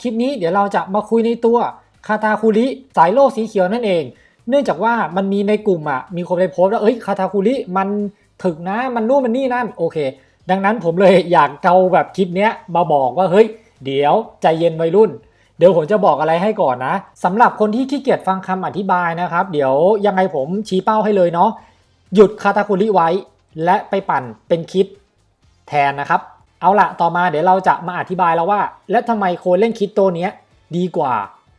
คลิปนี้เดี๋ยวเราจะมาคุยในตัวคาตาคุริสายโลกสีเขียวนั่นเอง เนื่องจากว่ามันมีในกลุ่มอะมีคนไปโพสต์ว่าเอ้ยคาตาคุริมันถึกนะมันนู่นมันนี่นั่นโอเค ดังนั้นผมเลยอยากเอาแบบคลิปเนี้ยมาบอกว่าเฮ้ย เดี๋ยวใจเย็นวัยรุ่น เดี๋ยวผมจะบอกอะไรให้ก่อนนะสำหรับคนที่ขี้เกียจฟังคำอธิบายนะครับ เดี๋ยวยังไงผมชี้เป้าให้เลยเนาะหยุดคาตาคุริไว้ และไปปั่นเป็นคิดแทนนะครับ เอาละต่อมาเดี๋ยวเราจะมาอธิบายแล้วว่า และทำไมโคนเล่นคิดตัวเนี้ยดีกว่า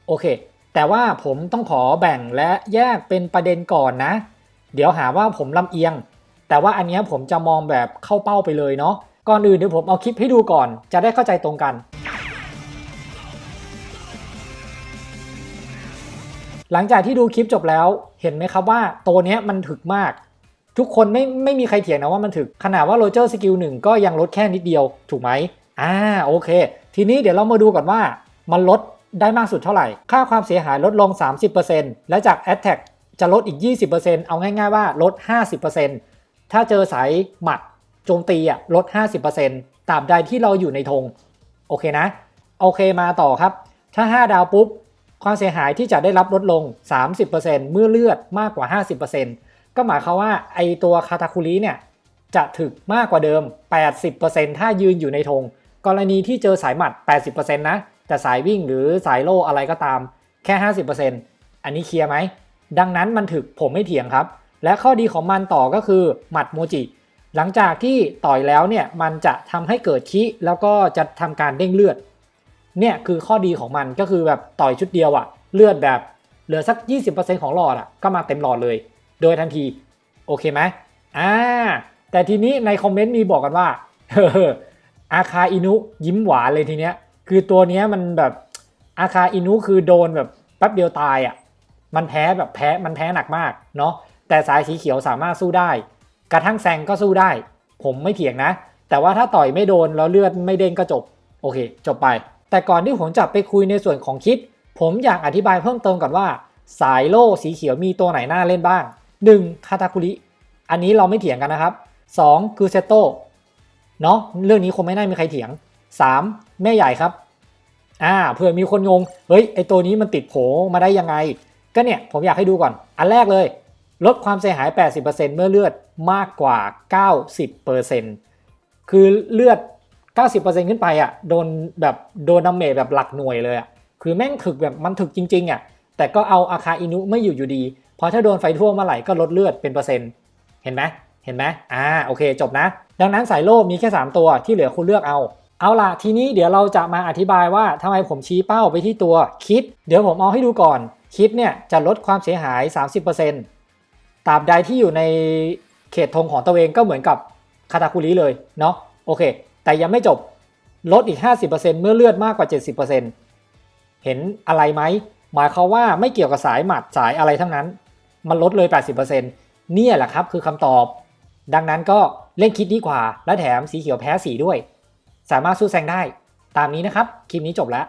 โอเค แต่ว่าผมต้องขอแบ่งและแยกเป็นประเด็นก่อนนะ เดี๋ยวหาว่าผมลำเอียง แต่ว่าอันนี้ผมจะมองแบบเข้าเป้าไปเลยเนาะก่อนอื่นเดี๋ยวผมเอาคลิปให้ดูก่อน จะได้เข้าใจตรงกัน หลังจากที่ดูคลิปจบแล้วเห็นไหมครับว่าตัวนี้มันถึกมาก ทุกคนไม่ไม่มีใครเถียงนะว่ามันถึก ขนาดว่าโรเจอร์สกิลหนึ่งก็ยังลดแค่นิดเดียวถูกไหมอ่าโอเค ทีนี้เดี๋ยวเรามาดูก่อนว่ามันลดได้มากสุดเท่าไหร่ ค่าความเสียหายลดลง 30%และจาก Attack จะลดอีก 20%เอาง่ายๆว่าลด 50%ถ้าเจอสายหมัดโจมตีอะลด 50%ตราบใดที่เราอยู่ในธงโอเคนะ โอเคมาต่อครับ ถ้า 5 ดาวปุ๊บ ความเสียหายที่จะได้รับลดลง 30%เมื่อเลือดมากกว่า 50% ก็หมายความว่าไอตัวคาตาคุริเนี่ยจะถึกมากกว่าเดิม 80%ถ้ายืนอยู่ในธงกรณีที่เจอสายหมัด 80%นะ แต่สายวิ่งหรือสายโล่อะไรก็ตามแค่ 50%อันนี้เคลียร์ไหม ดังนั้นมันถึกผมไม่เถียงครับ และข้อดีของมันต่อก็คือหมัดโมจิ หลังจากที่ต่อยแล้วเนี่ยมันจะทำให้เกิดคิแล้วก็จะทำการเด้งเลือด เนี่ยคือข้อดีของมันก็คือแบบต่อยชุดเดียวอะเลือดแบบเหลือสัก 20%ของหลอดอะก็มาเต็มหลอดเลย โดยทันที โอเคไหมอ่าแต่ทีนี้ในคอมเมนต์มีบอกกันว่าเฮ้ออาคาอินุยิ้มหวานเลยทีเนี้ย คือตัวเนี้ยมันแบบอาคาอินุคือโดนแบบแป๊บเดียวตายอะมันแพ้แบบแพ้มันแพ้หนักมากเนาะแต่สายสีเขียวสามารถสู้ได้ กระทั่งแซงก็สู้ได้ ผมไม่เถียงนะ แต่ว่าถ้าต่อยไม่โดนแล้วเลือดไม่เด้งก็จบ โอเค จบไป แต่ก่อนที่ผมจะไปคุยในส่วนของคิด ผมอยากอธิบายเพิ่มเติมก่อนว่า สายโล่สีเขียวมีตัวไหนน่าเล่นบ้าง 1. คาตาคุริ อันนี้เราไม่เถียงกันนะครับ 2. คือเซโตเนาะเรื่องนี้คงไม่น่ามีใครเถียง 3. แม่ใหญ่ครับอ่าเผื่อมีคนงง เฮ้ยไอตัวนี้มันติดโผมาได้ยังไง ก็เนี่ยผมอยากให้ดูก่อน อันแรกเลย ลดความเสียหาย 80%เมื่อเลือดมากกว่า 90%คือเลือด 90%ขึ้นไปอะโดนแบบโดนดาเมจแบบหลักหน่วยเลยอะคือแม่งถึกแบบมันถึกจริงๆอะแต่ก็เอาอาคาอินุไม่อยู่อยู่ดี พราะถ้าโดนไฟท่วมเมื่อไหร่ก็ลดเลือดเป็นเปอร์เซ็นต์เห็นไหมเห็นไหมอ่าโอเคจบนะ ดังนั้นสายโล่มีแค่ 3 ตัวที่เหลือคุณเลือกเอา เอาล่ะทีนี้เดี๋ยวเราจะมาอธิบายว่าทำไมผมชี้เป้าไปที่ตัวคิด เดี๋ยวผมเอาให้ดูก่อนคิดเนี่ยจะลดความเสียหาย 30%ตราบใดที่อยู่ในเขตธงของตัวเองก็เหมือนกับคาตาคุริเลยเนาะโอเค แต่ยังไม่จบลดอีก 50%เมื่อเลือดมากกว่า 70%เห็นอะไรไหมหมายความว่าไม่เกี่ยวกับสายหมัดสายอะไรทั้งนั้น มันลดเลย 80%เนี่ยแหละครับคือคำตอบ ดังนั้นก็เล่นคิดดีกว่า และแถมสีเขียวแพ้สีด้วย สามารถสู้แซงได้ ตามนี้นะครับ คลิปนี้จบแล้ว